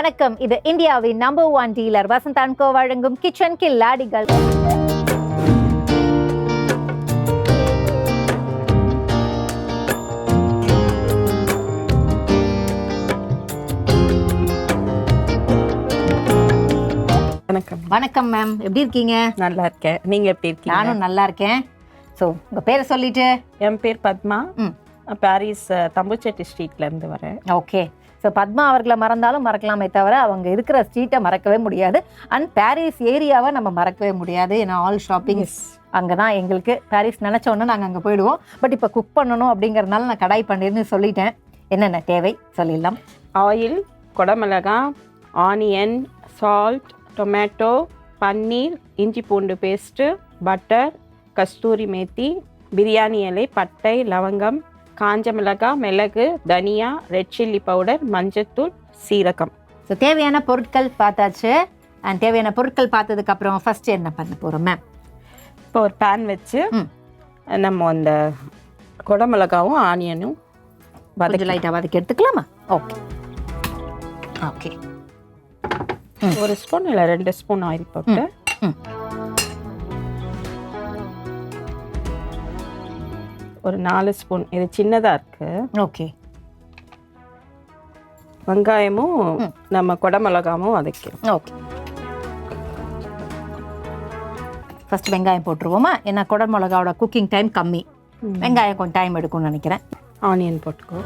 வணக்கம். இது இந்தியாவின் நம்பர் ஒன் டீலர் வசந்தான்கோ வழங்கும் கிச்சன் கில்லாடிகள் வணக்கம். வணக்கம் மேம் எப்படி இருக்கீங்க? நல்லா இருக்கேன். நீங்க எப்படி இருக்கீங்க? நானும் நல்லா இருக்கேன். ஸோ உங்க பேரை சொல்லிட்டு? என் பேர் பத்மா. பாரிஸ் தம்புச்செட்டி ஸ்ட்ரீட்ல இருந்து வரேன். ஓகே ஸோ பத்மா அவர்களை மறந்தாலும் மறக்கலாமே தவிர அவங்க இருக்கிற ஸ்ட்ரீட்டை மறக்கவே முடியாது. அண்ட் பாரிஸ் ஏரியாவை நம்ம மறக்கவே முடியாது. ஏன்னா ஆல் ஷாப்பிங் அங்கே தான் எங்களுக்கு. பாரிஸ் நினச்ச உடனே நாங்கள் அங்கே போயிடுவோம். பட் இப்போ குக் பண்ணணும் அப்படிங்கறதுனால நான் கடாய் பண்ணிருன்னு சொல்லிட்டேன். என்னென்ன தேவை? சொல்லிடலாம். ஆயில் குடமிளகாய் ஆனியன் சால்ட் டொமேட்டோ பன்னீர் இஞ்சி பூண்டு பேஸ்ட்டு பட்டர் கஸ்தூரி மேத்தி பிரியாணி இலை பட்டை லவங்கம் காஞ்ச மிளகாய் மிளகு தனியா ரெட் சில்லி பவுடர் மஞ்சத்தூள் சீரகம். ஸோ தேவையான பொருட்கள் பார்த்தாச்சு. அண்ட் தேவையான பொருட்கள் பார்த்ததுக்கு அப்புறம் ஃபர்ஸ்ட் என்ன பண்ண போகிறோம் மேம் இப்போ ஒரு பேன் வச்சு. நம்ம அந்த குடமிளகாவும் ஆனியனும் வதக்கி லைட்டாக வதக்கி எடுத்துக்கலாமா? ஓகே ஓகே ஒரு ஸ்பூன் இல்லை ரெண்டு ஸ்பூன் ஆயில் போட்டு ஒரு நாலு ஸ்பூன். இது சின்னதாக இருக்கு. ஓகே. வெங்காயமும். நம்ம குடமிளகாவும் வதக்கிறோம். ஓகே. ஃபர்ஸ்ட் வெங்காயம் போட்டுருவோமா? ஏன்னா குடல் மிளகாவோட குக்கிங் டைம் கம்மி வெங்காயம் கொஞ்சம் டைம் எடுக்கும்னு நினைக்கிறேன். ஆனியன் போட்டுக்கோ.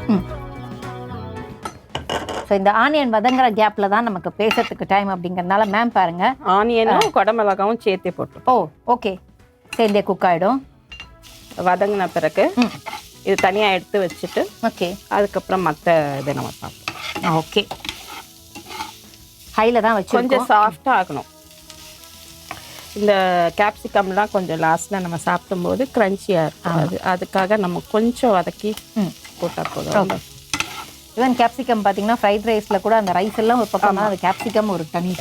ஸோ இந்த ஆனியன் வதங்குற கேப்பில் தான் நமக்கு பேசுறதுக்கு டைம் அப்படிங்கறதுனால மேம் பாருங்க. ஆனியனும் குடமிளகாவும் சேர்த்தே போட்டுரும் ஓ ஓகே சேர்ந்தே குக் ஆகிடும் வதங்கின பிறகு. இது தனியாக எடுத்து வச்சுட்டு ஓகே. அதுக்கப்புறம் மற்ற இதை நம்ம பார்ப்போம் ஓகே. ஹையில் தான் கொஞ்சம் வச்சிருக்கோம் சாஃப்டாக ஆகணும். இந்த கேப்சிகம்லாம் கொஞ்சம் லாஸ்ட்டில் நம்ம சாப்பிடும்போது க்ரன்ச்சியாக இருக்கும் அது அதுக்காக நம்ம கொஞ்சம் வதக்கி போட்டால் போதும். ஈவன் கேப்சிகம் பார்த்தீங்கன்னா ஃப்ரைட் ரைஸில் கூட அந்த ரைஸ் எல்லாம் ஒரு பக்கம் அது கேப்சிகம் ஒரு தனி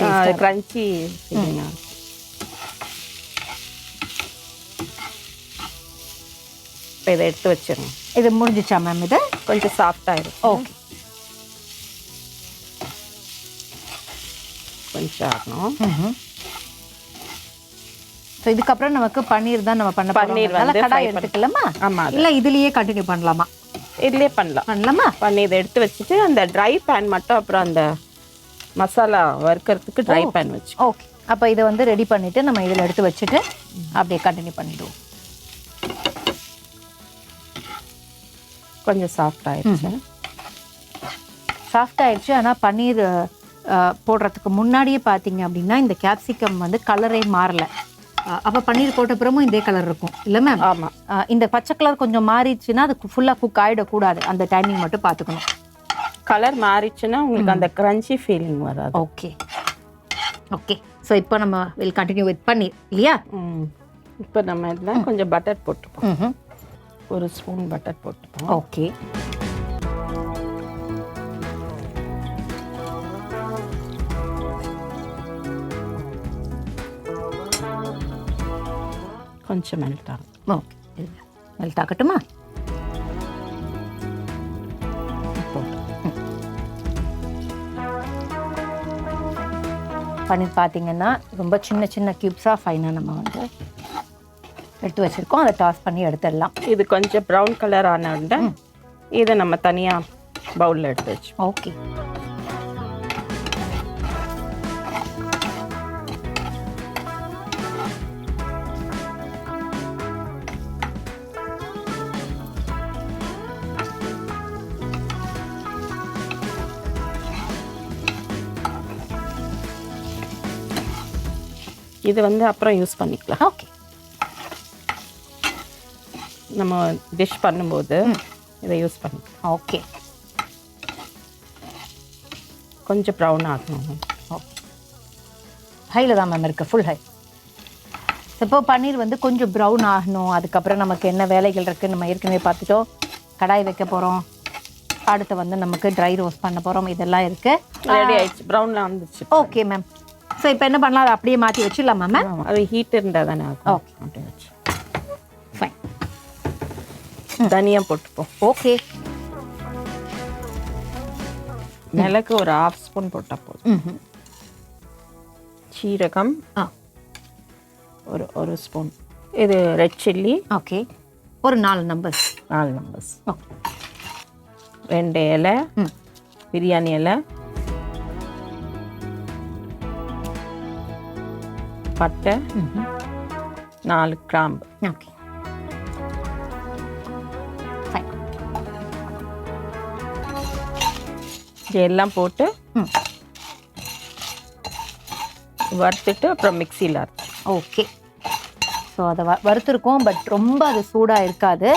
க்ரன்ச்சி ஃபீலிங்காக இருக்கும் இப்போ இதை எடுத்து வச்சிருங்க. இது முடிஞ்சிச்சா மேம் இது? கொஞ்சம் சாஃப்டாகிடும் ஓகே கொஞ்சம் ஆகணும் ஸோ இதுக்கப்புறம் நமக்கு பன்னீர் தான் நம்ம பண்ண பன்னீர் வந்து கடாய் எடுத்துக்கலாமா? ஆமாம் இல்லை இதுலயே கண்டினியூ பண்ணலாமா? இதுலேயே பண்ணலாம். பண்ணலாமா? பண்ணி இதை எடுத்து வச்சுட்டு அந்த ட்ரை பேன் மட்டும் அப்புறம் அந்த மசாலா வறுக்கிறதுக்கு ட்ரை பேன் வச்சு ஓகே அப்போ இதை வந்து ரெடி பண்ணிட்டு நம்ம இதில் எடுத்து வச்சுட்டு அப்படியே கண்டினியூ பண்ணிடுவோம். கொஞ்சம் சாஃப்ட் ஆயிடுச்சு. சாஃப்ட் ஆயிடுச்சு. ஆனால் பன்னீர் போடுறதுக்கு முன்னாடியே பார்த்தீங்க அப்படின்னா இந்த கேப்சிகம் வந்து கலரே மாறல. அப்போ பன்னீர் போட்ட பிறமும் இதே கலர் இருக்கும். இல்லை மேம் ஆமாம் இந்த பச்சை கலர் கொஞ்சம் மாறிடுச்சுன்னா அது ஃபுல்லாக குக் ஆகிடக்கூடாது அந்த டைமிங் மட்டும் பார்த்துக்கணும் கலர் மாறிச்சுன்னா உங்களுக்கு அந்த கிரன்ச்சி ஃபீலிங் வராது. ஓகே ஓகே ஸோ இப்போ நம்ம வில் கண்டினியூ வித் பன்னீர். இல்லையா? இப்போ நம்ம இதில் கொஞ்சம் பட்டர் போட்டுப்போம். ஒரு ஸ்பூன் பட்டர் போட்டுப்போம். ஓகே. கொஞ்சம் மெல்ட் ஆகும் ஓகே மெல்ட் ஆகட்டுமா பன்னீர் பார்த்தீங்கன்னா ரொம்ப சின்ன சின்ன க்யூப்ஸாக ஃபைனாக நம்ம வந்து எடுத்து வச்சுருக்கோம். அதை டாஸ் பண்ணி எடுத்துடலாம். இது கொஞ்சம் ப்ரௌன் கலர் ஆன உடனே இதை நம்ம தனியாக பவுலில் எடுத்து வச்சு ஓகே. இது வந்து அப்புறம் யூஸ் பண்ணிக்கலாம். ஓகே. நம்ம டிஷ் பண்ணும்போது இதை யூஸ் பண்ணிக்கலாம் ஓகே கொஞ்சம் ப்ரௌன் ஆகணும். ஓகே ஹையில் தான் மேம் இருக்குது ஃபுல் ஹை இப்போ பன்னீர் வந்து கொஞ்சம் ப்ரௌன் ஆகணும். அதுக்கப்புறம் நமக்கு என்ன வேலைகள் இருக்குது நம்ம ஏற்கனவே பார்த்துட்டோம். கடாய் வைக்க போகிறோம் அடுத்து வந்து நமக்கு ட்ரை ரோஸ்ட் பண்ண போகிறோம் இதெல்லாம் இருக்குது ரெடி ஆயிடுச்சு. ப்ரௌன்லாம் வந்துச்சு ஓகே மேம் ஸோ இப்போ என்ன பண்ணலாம்? அதை அப்படியே மாற்றி வச்சிடலாமா மேம் அது ஹீட் இருந்தால் தானே வச்சு. ஃபைன் தனியாக போட்டுப்போம் ஓகே. மிளகு ஒரு ஹாஃப் ஸ்பூன் போட்டால் போதும். சீரகம் ஒரு ஒரு ஸ்பூன் இது ரெட் சில்லி ஓகே. ஒரு நாலு நம்பர்ஸ் நாலு நம்பர்ஸ் ரெண்டு இலை பிரியாணி இலை பட்டை நாலு கிராம்பு. ஓகே. எல்லாம் போட்டு வறுத்துட்டு அப்புறம் மிக்சியில் அரைச்சி. ஓகே. ஸோ அதை வ வறுத்துருக்கோம் பட் ரொம்ப அது சூடாக இருக்காது.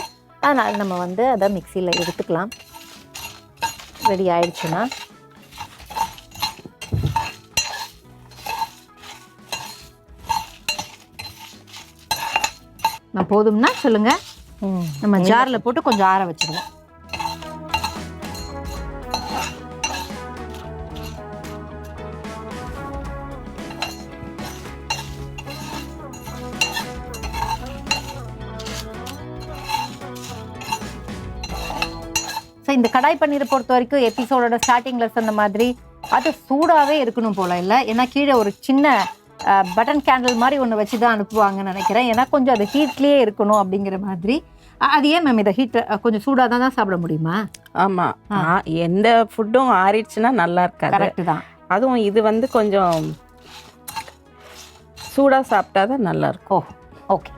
அதனால் நம்ம வந்து அதை மிக்சியில் எடுத்துக்கலாம். ரெடி ஆயிடுச்சுன்னா. நான் போதும்னா சொல்லுங்க. நம்ம ஜாரில் போட்டு கொஞ்சம் ஆற வச்சிருவோம். ஸோ இந்த கடாய் பன்னீரை பொறுத்த வரைக்கும் எபிசோடோட ஸ்டார்டிங்கில் சொன்ன மாதிரி அது சூடாகவே இருக்கணும் போல இல்லை. ஏன்னா கீழே ஒரு சின்ன பட்டன் கேண்டில் மாதிரி ஒன்று வச்சு தான் அனுப்புவாங்கன்னு நினைக்கிறேன். ஏன்னா கொஞ்சம் அது ஹீட்லேயே இருக்கணும் அப்படிங்கிற மாதிரி. அது ஏன் மேம் இதை ஹீட் கொஞ்சம் சூடாக தான் தான் சாப்பிட முடியுமா? ஆமாம் எந்த ஃபுட்டும் ஆறிடுச்சுன்னா நல்லா இருக்காது. கரெக்டு தான். அதுவும் இது வந்து கொஞ்சம் சூடாக சாப்பிட்டா தான் நல்லா இருக்கும். Oh okay.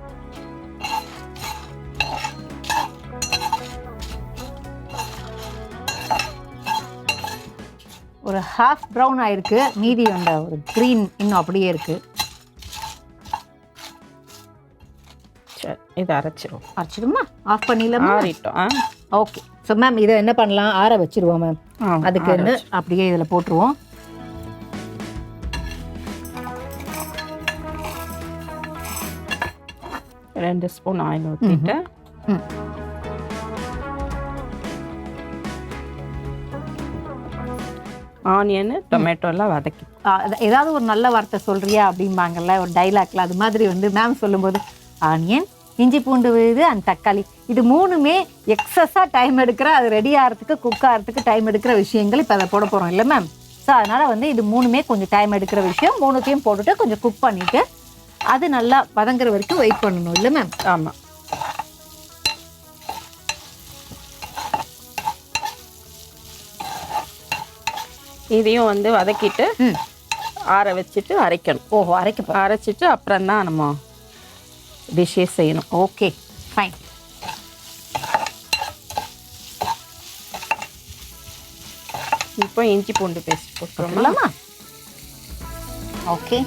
ஒரு ஹாஃப் ப்ரௌன் ஆயிருக்கு. மீதி அந்த ஒரு க்ரீன் இன்னும் அப்படியே இருக்கு. சரி இதை அரைச்சிரும் அரைச்சிடுமா? ஆஃப் பண்ணிடலாமா? ஆறிட்டோம். ஓகே ஸோ மேம் இதை என்ன பண்ணலாம்? ஆற வச்சிருவோம் மேம் அதுக்கு வந்து அப்படியே இதில் போட்டுருவோம். ரெண்டு ஸ்பூன் ஆயில் ஊற்றிட்டு ம். ஆனியனு டொமேட்டோலாம் வதக்கி. ஏதாவது ஒரு நல்ல வார்த்தை சொல்றியா அப்படிம்பாங்கல்ல ஒரு டைலாக்ல அது மாதிரி வந்து மேம் சொல்லும்போது ஆனியன் இஞ்சி பூண்டு விழுது அண்ட் தக்காளி. இது மூணுமே எக்ஸஸாக டைம் எடுக்கிற அது ரெடி ஆகிறதுக்கு குக் ஆகிறதுக்கு டைம் எடுக்கிற விஷயங்கள் இப்போ அதை போட போகிறோம் இல்லை மேம் ஸோ அதனால் வந்து இது மூணுமே கொஞ்சம் டைம் எடுக்கிற விஷயம் மூணுத்தையும் போட்டுட்டு கொஞ்சம் குக் பண்ணிவிட்டு அது நல்லா வதங்குற வரைக்கும் வெயிட் பண்ணணும் இல்லை மேம் ஆமாம் இதையும் வந்து வதக்கிட்டு ஆற வச்சுட்டு அரைக்கணும். ஓஹோ அரைக்க அரைச்சிட்டு அப்புறம் தான் நம்ம டிஷ்ஷே செய்யணும். ஓகே ஃபைன் இப்போ இஞ்சி பூண்டு பேஸ்ட் போட்டுடலாமா ஓகே.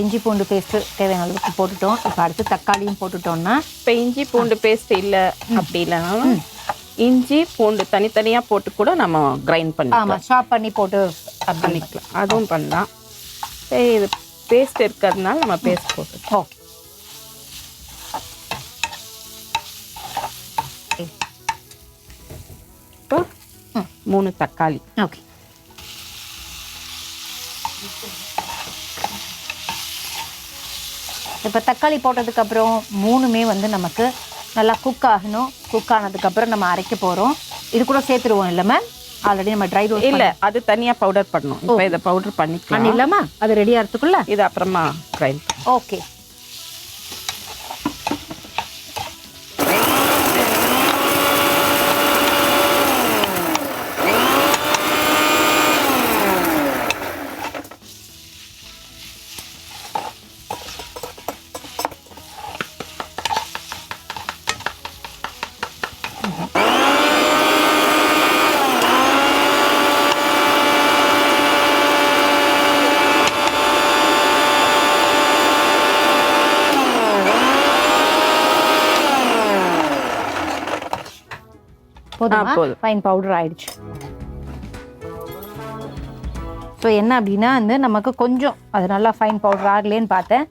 இஞ்சி பூண்டு பேஸ்ட்டு தேவையான அளவுக்கு போட்டுட்டோம். இப்போ அடுத்து தக்காளியும் போட்டுட்டோம்னா இப்போ இஞ்சி பூண்டு பேஸ்ட் இல்லை அப்படி இல்லைனாலும் இஞ்சி பூண்டு தனித்தனியாக போட்டு கூட நம்ம கிரைண்ட் பண்ணி ஆமாம் ஷாப் பண்ணி போட்டு பண்ணிக்கலாம். அதுவும் பண்ணலாம். சரி இது பேஸ்ட் இருக்கிறதுனால நம்ம பேஸ்ட் போட்டு ஓகே. மூணு தக்காளி. ஓகே. இப்போ தக்காளி போட்டதுக்கப்புறம் மூணுமே வந்து நமக்கு நல்லா குக் ஆகணும். குக் ஆனதுக்கப்புறம் நம்ம அரைக்க போகிறோம் இது கூட சேர்த்துருவோம் இல்லை மேம் ஆல்ரெடி நம்ம ட்ரை ரோஸ் இல்ல அது தனியா பவுடர் பண்ணணும். இப்போ இதை பவுடர் பண்ணிக்கலாம். பண்ணிடலாமா? அது ரெடி ஆகிறதுக்குள்ள இது அப்புறமா கிரைண்ட் ஓகே போதுமா. ஃபைன் பவுடர் ஆயிடுச்சு. ஸோ என்ன அப்படின்னா வந்து நமக்கு கொஞ்சம் அது நல்லா ஃபைன் பவுடர் ஆகலேன்னு பார்த்தேன்.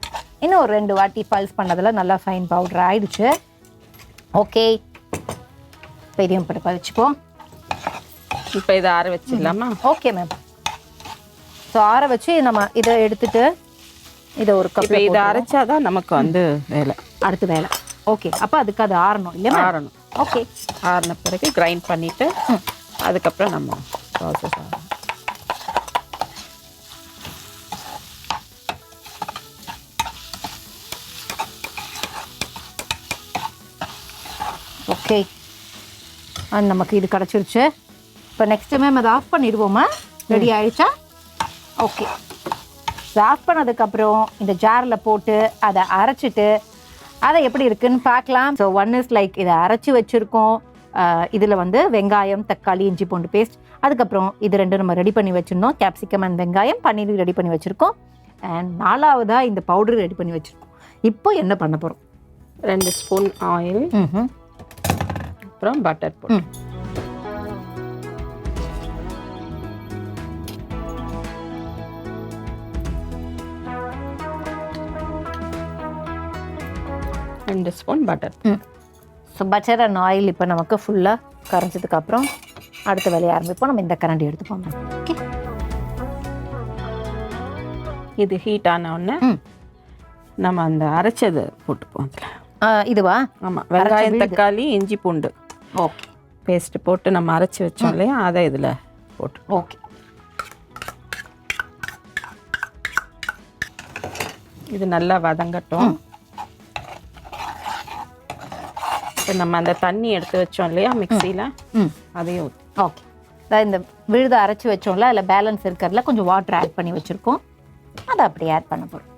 இன்னும் ஒரு ரெண்டு வாட்டி பல்ஸ் பண்ணதில் நல்லா ஃபைன் பவுடர் ஆயிடுச்சு. ஓகே பெரியம் படுக்க வச்சுப்போம் இப்போ இதை ஆற வச்சிடலாமா? ஓகே மேம் ஸோ ஆற வச்சு நம்ம இதை எடுத்துட்டு இதை ஒரு கப்பில் இதை அரைச்சாதான் நமக்கு வந்து வேலை. அடுத்த வேலை. ஓகே அப்போ அதுக்கு அது ஆறணும் இல்லையா ஆறணும். ஓகே ஆறின பிறகு கிரைண்ட் பண்ணிட்டு அதுக்கப்புறம் நம்ம ப்ராசஸ் ஆகும் ஓகே நமக்கு இது கிடச்சிருச்சு. இப்போ நெக்ஸ்ட் மேம் அதை ஆஃப் பண்ணிடுவோமா? ரெடி ஆயிடுச்சா? ஓகே ஆஃப் பண்ணதுக்கப்புறம் இந்த ஜாரில் போட்டு அதை அரைச்சிட்டு அதை எப்படி இருக்குன்னு பார்க்கலாம். ஸோ ஒன் இஸ் லைக் இதை அரைச்சி வச்சுருக்கோம். இதில் வந்து வெங்காயம் தக்காளி இஞ்சி பூண்டு பேஸ்ட் அதுக்கப்புறம் இது ரெண்டும் நம்ம ரெடி பண்ணி வச்சுருந்தோம். கேப்சிகம் அண்ட் வெங்காயம் பன்னீர் ரெடி பண்ணி வச்சுருக்கோம். அண்ட் நாலாவதாக இந்த பவுடர் ரெடி பண்ணி வச்சுருக்கோம். இப்போ என்ன பண்ண போகிறோம் ரெண்டு ஸ்பூன் ஆயில் அப்புறம் பட்டர் போட்டு. ரெண்டு spoon butter so butter and oil இப்போ நமக்கு ஃபுல்லாக கரைஞ்சதுக்கு அப்புறம் அடுத்த வேலையை ஆரம்பிப்போம். நம்ம இந்த கரண்டி எடுத்துப்போம். ஓகே இது ஹீட் ஆன உடனே. நம்ம அந்த அரைச்சது போட்டுப்போம். அதில் இதுவா? ஆமாம் வெங்காயம் தக்காளி இஞ்சி பூண்டு. ஓகே பேஸ்ட் போட்டு நம்ம அரைச்சி வச்சோம் இல்லையா? அதை இதில் போட்டு. ஓகே இது நல்லா வதங்கட்டும். இப்போ நம்ம அந்த தண்ணி எடுத்து வச்சோம் இல்லையா? மிக்சியில்? ம். அதையும் ஊற்றி ஓகே அதான் இந்த விழுதை அரைச்சி வச்சோம்ல அதில் பேலன்ஸ் இருக்கிறதுல கொஞ்சம் வாட்டர் ஆட் பண்ணி வச்சுருக்கோம். அதை அப்படியே ஆட் பண்ண போகிறோம்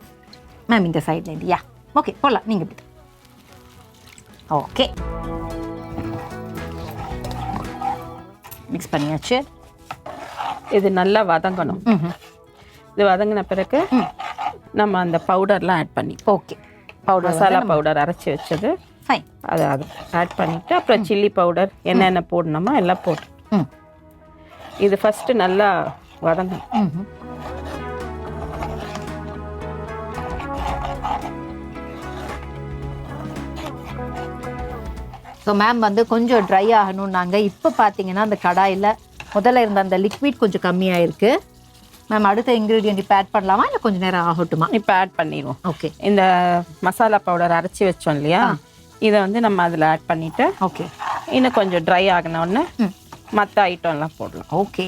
மேம் இந்த சைட்லேருந்து யா ஓகே போகலாம் நீங்கள் இப்படி. ஓகே மிக்ஸ் பண்ணியாச்சு. இது நல்லா வதங்கணும். இது வதங்கின பிறகு நம்ம அந்த பவுடர்லாம் ஆட் பண்ணி ஓகே. பவுடர் மசாலா பவுடர் அரைச்சி வச்சது. ஃபைன் அதை அது ஆட் பண்ணிவிட்டு அப்புறம் சில்லி பவுடர் என்னென்ன போடணுமோ எல்லாம் போட்டு. ம். இது ஃபஸ்ட்டு நல்லா வதங்கணும். ஸோ மேம் வந்து கொஞ்சம் ட்ரை ஆகணும்னாங்க. இப்போ பார்த்தீங்கன்னா அந்த கடாயில் முதல்ல இருந்த அந்த லிக்விட் கொஞ்சம் கம்மியாக இருக்கு மேம் அடுத்த இன்க்ரீடியன்ட் இப்போ ஆட் பண்ணலாமா? இல்லை கொஞ்சம் நேரம் ஆகட்டுமா? இப்போ ஆட் பண்ணிடுவோம். ஓகே இந்த மசாலா பவுடர் அரைச்சி வச்சோம் இல்லையா? இதை வந்து நம்ம அதில் ஆட் பண்ணிவிட்டு ஓகே இன்னும் கொஞ்சம் ட்ரை ஆகின உடனே ம். மற்ற ஐட்டம்லாம் போடலாம். ஓகே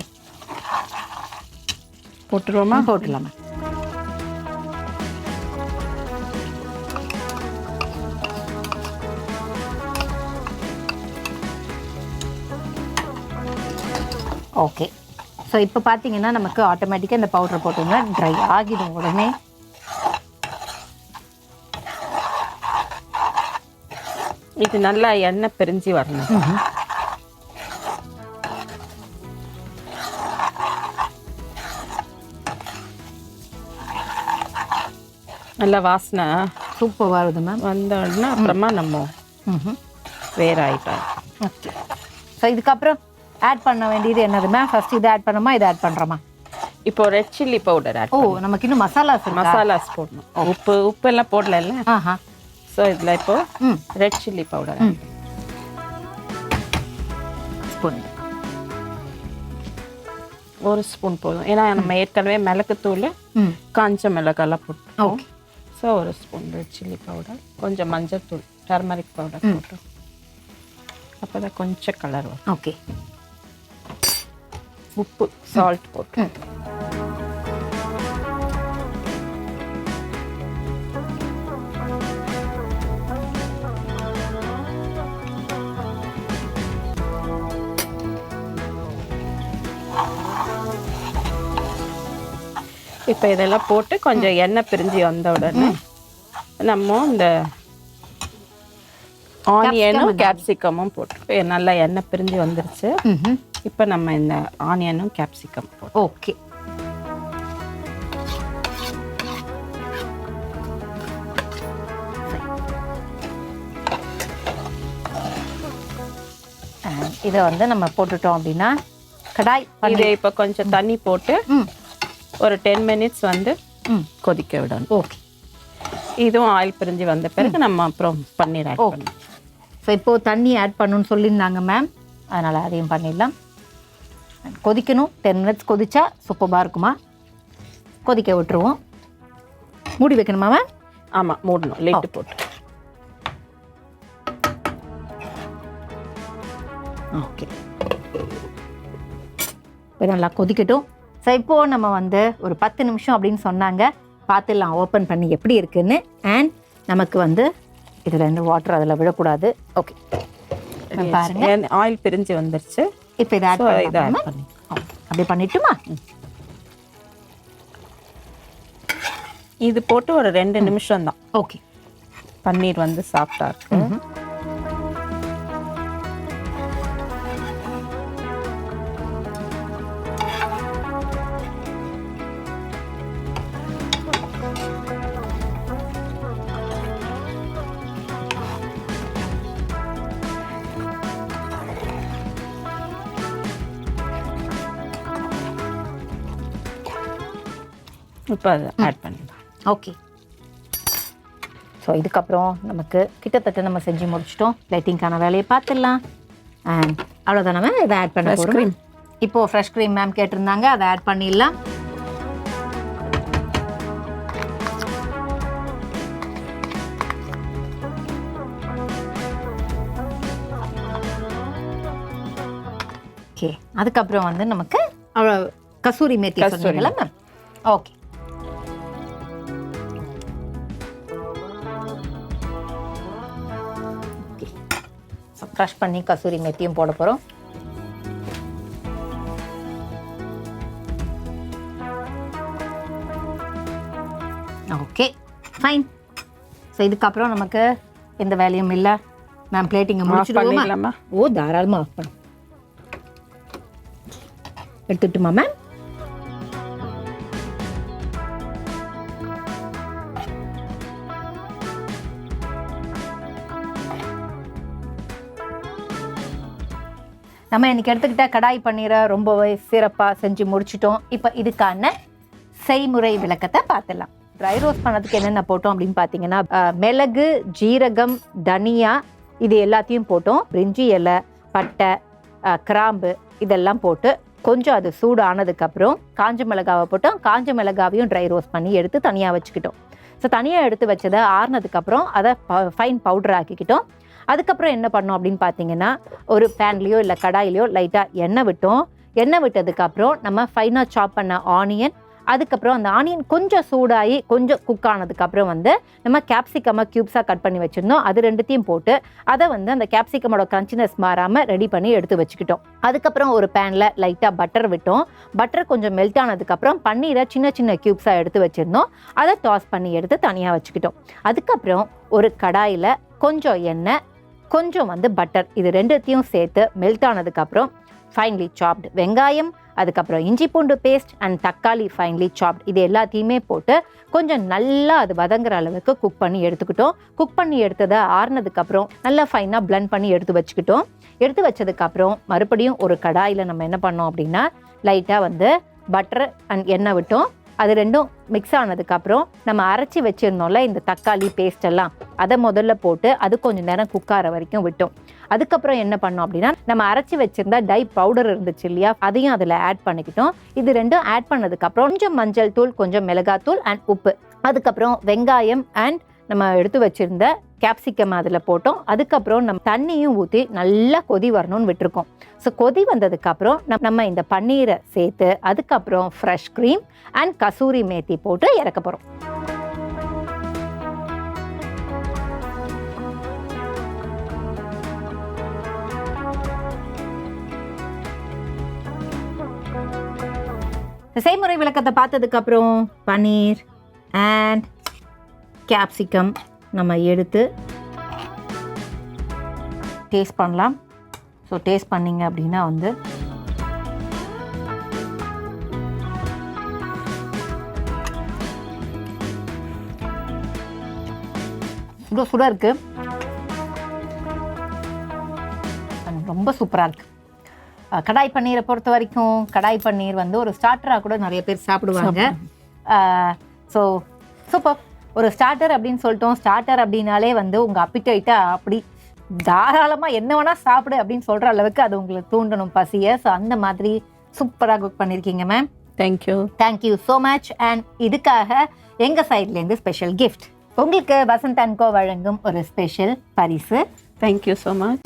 போட்டுருவோமா? போட்டுடலாமா ஓகே ஸோ இப்போ பார்த்தீங்கன்னா நமக்கு ஆட்டோமேட்டிக்காக இந்த பவுடர் போட்டோம்னா ட்ரை ஆகிடும் உடனே. இது நல்லா எண்ணெய் பிரிஞ்சு வரணும். நல்ல வாசனை. சூப்பர் வருது மேம் வந்த உடனே அப்புறமா நம்ம வேற ஐட்டம் ஓகே ஸோ இதுக்கப்புறம் ஆட் பண்ண வேண்டியது என்னது மேம் ஃபர்ஸ்ட் இதை ஆட் பண்ணணுமா? இதை ஆட் பண்ணுறோமா இப்போ ரெட் சில்லி பவுடர் ஆட் ஓ நமக்கு இன்னும் மசாலாஸ் மசாலாஸ் போடணும். உப்பு உப்பு எல்லாம் போடல ஆஹா. ஸோ இதில் இப்போ ரெட் சில்லி பவுடர் ஸ்பூன் ஒரு ஸ்பூன் போதும். ஏன்னா நம்ம ஏற்கனவே மிளகுத்தூள் காஞ்ச மிளகாலாம் போட்டோம் ஸோ ஒரு ஸ்பூன் ரெட் சில்லி பவுடர் கொஞ்சம் மஞ்சள்தூள் டர்மரிக் பவுடர் போட்டோம் அப்போ தான் கொஞ்சம் கலர் வரும். ஓகே. உப்பு சால்ட் போட்டு இப்போ இதெல்லாம் போட்டு கொஞ்சம் எண்ணெய் பிரிஞ்சு வந்த உடனே நம்ம இந்த ஆனியனும் கேப்சிகமும் போட்டு நல்லா எண்ணெய் பிரிஞ்சு வந்துருச்சு. இப்போ நம்ம இந்த ஆனியனும் கேப்சிகம் ஓகே இதை வந்து நம்ம போட்டுட்டோம் அப்படின்னா கடாய் இது இப்போ கொஞ்சம் தண்ணி போட்டு ஒரு டென் மினிட்ஸ் வந்து கொதிக்க விடணும். ஓகே இதுவும் ஆயில் பிரிஞ்சு வந்த பிறகு நம்ம அப்புறம் பன்னீர் ஆட் பண்ணணும் ஸோ இப்போது தண்ணி ஆட் பண்ணணும்னு சொல்லியிருந்தாங்க மேம் அதனால் அதையும் பண்ணிடலாம். கொதிக்கணும். டென் மினிட்ஸ் கொதிச்சா சூப்பராக இருக்குமா? கொதிக்க விட்டுருவோம். மூடி வைக்கணுமா மேம் ஆமாம் மூடணும். லிட்டு போட்டு. ஓகே நல்லா கொதிக்கட்டும். ஸோ இப்போ நம்ம வந்து ஒரு பத்து நிமிஷம் அப்படின்னு சொன்னாங்க. பார்த்துடலாம் ஓப்பன் பண்ணி எப்படி இருக்குன்னு அண்ட் நமக்கு வந்து இதில் இருந்து வாட்டர் அதில் விழக்கூடாது. ஓகே பாருங்க. ஆயில் பிரிஞ்சு வந்துருச்சு. இப்போ இதை ஆட் பண்ணி ஆட் பண்ணி. அப்படி பண்ணிட்டுமா? இது போட்டு ஒரு ரெண்டு நிமிஷம் தான் ஓகே. பன்னீர் வந்து சாஃப்டாக இருக்கு. இப்போ அதை ஆட் பண்ணிடலாம். ஓகே. ஸோ இதுக்கப்புறம் நமக்கு கிட்டத்தட்ட நம்ம செஞ்சு முடிச்சிட்டோம். லைட்டிங்க்கான வேலையை பார்த்துடலாம். அண்ட் அவ்வளோதானே மேம் இதை ஆட் பண்ண Fresh போகிறோம் cream. இப்போ ஃப்ரெஷ் க்ரீம் மேம் கேட்டிருந்தாங்க. அதை ஆட் பண்ணிடலாம். ஓகே அதுக்கப்புறம் வந்து நமக்கு கசூரி மேத்தி சொன்னீங்களா மேம் ஓகே க்ரஷ் பண்ணி கசூரி மெத்தியும் போட போகிறோம் ஓகே ஃபைன் ஸோ இதுக்கப்புறம் நமக்கு எந்த வேலையும் இல்லை. மேம் பிளேட்டிங்கை முடிச்சிடுவோமா? ஓ தாராளமாக ஆஃப் பண்ணும் எடுத்துட்டுமா மேம் நம்ம இன்னைக்கு எடுத்துக்கிட்ட கடாய் பன்னீரை ரொம்பவே சிறப்பாக செஞ்சு முடிச்சிட்டோம். இப்போ இதுக்கான செய்முறை விளக்கத்தை பார்த்துடலாம். ட்ரை ரோஸ்ட் பண்ணதுக்கு என்னென்ன போட்டோம் அப்படின்னு பார்த்தீங்கன்னா மிளகு ஜீரகம் தனியா இது எல்லாத்தையும் போட்டோம். பிரிஞ்சி இலை பட்டை கிராம்பு இதெல்லாம் போட்டு கொஞ்சம் அது சூடு ஆனதுக்கப்புறம் காஞ்ச மிளகாவை போட்டோம். காஞ்ச மிளகாவையும் ட்ரை ரோஸ்ட் பண்ணி எடுத்து தனியாக வச்சுக்கிட்டோம். ஸோ தனியாக எடுத்து வச்சதை ஆறுனதுக்கப்புறம் அதை ஃபைன் பவுடர் ஆக்கிக்கிட்டோம். அதுக்கப்புறம் என்ன பண்ணோம் அப்படின்னு பார்த்தீங்கன்னா ஒரு பேன்லேயோ இல்லை கடாயிலையோ லைட்டாக எண்ணெய் விட்டோம். எண்ணெய் விட்டதுக்கப்புறம் நம்ம ஃபைனாக சாப் பண்ண ஆனியன் அதுக்கப்புறம் அந்த ஆனியன் கொஞ்சம் சூடாகி கொஞ்சம் குக் ஆனதுக்கப்புறம் வந்து நம்ம கேப்சிகமாக க்யூப்ஸாக கட் பண்ணி வச்சுருந்தோம். அது ரெண்டுத்தையும் போட்டு அதை வந்து அந்த கேப்சிகமோட கிரன்ச்சினஸ் மாறாமல் ரெடி பண்ணி எடுத்து வச்சுக்கிட்டோம். அதுக்கப்புறம் ஒரு பேனில் லைட்டாக பட்டர் விட்டோம். பட்டர் கொஞ்சம் மெல்ட் ஆனதுக்கப்புறம் பன்னீரை சின்ன சின்ன க்யூப்ஸாக எடுத்து வச்சுருந்தோம். அதை டாஸ் பண்ணி எடுத்து தனியாக வச்சுக்கிட்டோம். அதுக்கப்புறம் ஒரு கடாயில் கொஞ்சம் எண்ணெய் கொஞ்சம் வந்து பட்டர் இது ரெண்டுத்தையும் சேர்த்து மெல்ட் ஆனதுக்கப்புறம் ஃபைன்லி சாப்டு வெங்காயம் அதுக்கப்புறம் இஞ்சி பூண்டு பேஸ்ட் அண்ட் தக்காளி ஃபைன்லி சாப்ட் இது எல்லாத்தையுமே போட்டு கொஞ்சம் நல்லா அது வதங்குற அளவுக்கு குக் பண்ணி எடுத்துக்கிட்டோம். குக் பண்ணி எடுத்ததை ஆறுனதுக்கப்புறம் நல்லா ஃபைனாக பிளண்ட் பண்ணி எடுத்து வச்சுக்கிட்டோம். எடுத்து வச்சதுக்கப்புறம் மறுபடியும் ஒரு கடாயில் நம்ம என்ன பண்ணோம் அப்படின்னா லைட்டாக வந்து பட்டர் அண்ட் எண்ணெய் விட்டோம். அது ரெண்டும் மிக்ஸ் ஆனதுக்கப்புறம் நம்ம அரைச்சி வச்சுருந்தோம்ல இந்த தக்காளி பேஸ்ட் எல்லாம் அதை முதல்ல போட்டு அது கொஞ்சம் நேரம் குக் ஆகிற வரைக்கும் விட்டோம். அதுக்கப்புறம் என்ன பண்ணோம் அப்படின்னா நம்ம அரைச்சி வச்சுருந்தா டை பவுடர் இருந்துச்சு இல்லையா அதையும் அதில் ஆட் பண்ணிக்கிட்டோம். இது ரெண்டும் ஆட் பண்ணதுக்கப்புறம் கொஞ்சம் மஞ்சள் தூள் கொஞ்சம் மிளகாத்தூள் அண்ட் உப்பு. அதுக்கப்புறம் வெங்காயம் அண்ட் நம்ம எடுத்து வச்சிருந்த கேப்சிக்கம் அதில் போட்டோம். அதுக்கப்புறம் நம்ம தண்ணியும் ஊற்றி நல்லா கொதி வரணும்னு விட்டுருக்கோம். ஸோ கொதி வந்ததுக்கப்புறம் நம் நம்ம இந்த பன்னீரை சேர்த்து அதுக்கப்புறம் fresh cream and kasuri methi போட்டு இறக்க போகிறோம் செய்முறை விளக்கத்தை பார்த்ததுக்கப்புறம் பன்னீர் அண்ட் கேப்சிகம் நம்ம எடுத்து டேஸ்ட் பண்ணலாம். ஸோ டேஸ்ட் பண்ணீங்க அப்படின்னா வந்து இவ்வளோ சுடாக இருக்கு. And ரொம்ப சூப்பராக இருக்கு. அஹ் கடாய் பன்னீரை பொறுத்த வரைக்கும் கடாய் பன்னீர் வந்து ஒரு ஸ்டார்டராக கூட நிறைய பேர் சாப்பிடுவாங்க. ஸோ சூப்பர் ஒரு ஸ்டார்டர் அப்படின்னு சொல்லிட்டோம். ஸ்டார்டர் அப்படின்னாலே வந்து உங்கள் அப்பிடைட்டை அப்படி தாராளமாக என்ன வேணால் சாப்பிடு அப்படின்னு சொல்கிற அளவுக்கு அது உங்களுக்கு தூண்டணும் பசியை. ஸோ அந்த மாதிரி சூப்பராக குக் பண்ணியிருக்கீங்க ma'am thank you thank you so much and இதுக்காக எங்க சைட்லேருந்து ஸ்பெஷல் கிஃப்ட் உங்களுக்கு வசந்த் அன்கோ வழங்கும் ஒரு ஸ்பெஷல் பரிசு. Thank you so much